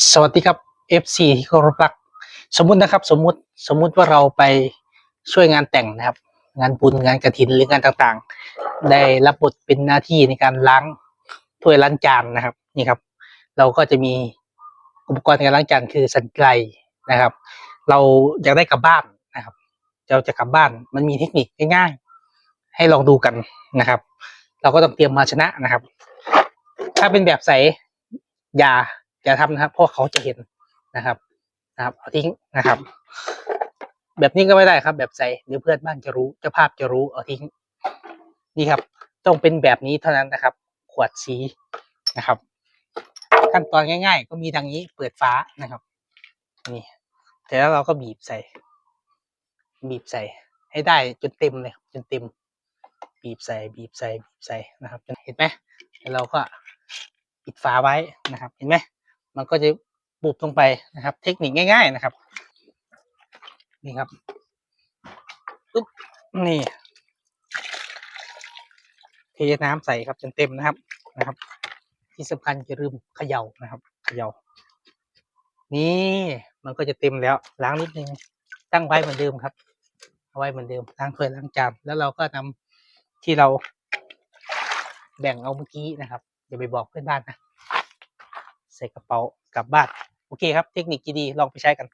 สวัสดีครับ FC ที่เคารพรัก สมมุตินะครับ สมมุติสมมุติว่าเราไปช่วยงานแต่งนะครับ งานบุญงานกระถินหรืองานต่างๆ ได้รับบทเป็นหน้าที่ในการล้างถ้วยล้างจานนะครับนี่ครับ เราก็จะมีอุปกรณ์ในการล้างจานคือสันไกลนะครับ เราอยากได้กลับบ้านนะครับเราจะกลับบ้านมันมีเทคนิคง่ายๆ ให้ลองดูกันนะครับ เราก็ต้องเตรียมมาชนะนะครับ ถ้าเป็นแบบใสอย่า อย่าทำนะครับ เพราะเขาจะเห็นนะครับ นะครับเอาทิ้งนะครับ แบบนี้ก็ไม่ได้ครับ แบบใสเดี๋ยวเพื่อนบ้านจะรู้เจ้าภาพจะรู้เอาทิ้งนี่ครับ ต้องเป็นแบบนี้เท่านั้นนะครับ ขวดสีนะครับ ขั้นตอนง่าย ๆ ก็มีดังนี้เปิดฟ้านะครับ นี่เสร็จแล้วเราก็บีบใส่ บีบใส่ ให้ได้จนเต็มเลยครับจนเต็ม บีบใส่ บีบใส่บีบใส่นะครับเห็นไหมแล้วเราก็ปิดฝาไว้นะครับ เห็นไหม มันก็จะบุบลงไปนะครับ เทคนิคง่าย ๆนะครับ นี่ครับอุ๊บนี่เทน้ำใส่ครับจนเต็มนะครับนะครับ ที่สำคัญอย่าลืมเขย่านะครับ เขย่านี่มันก็จะเต็มแล้วล้างนิดนึงตั้งไว้เหมือนเดิมครับเอาไว้เหมือนเดิมล้างถ้วยล้างจานแล้วเราก็นำที่เราแบ่งเอาเมื่อกี้นะครับอย่าไปบอกเพื่อนบ้านนะ ใส่กระเป๋ากลับบ้าน โอเคครับ เทคนิคดีๆลองไปใช้กัน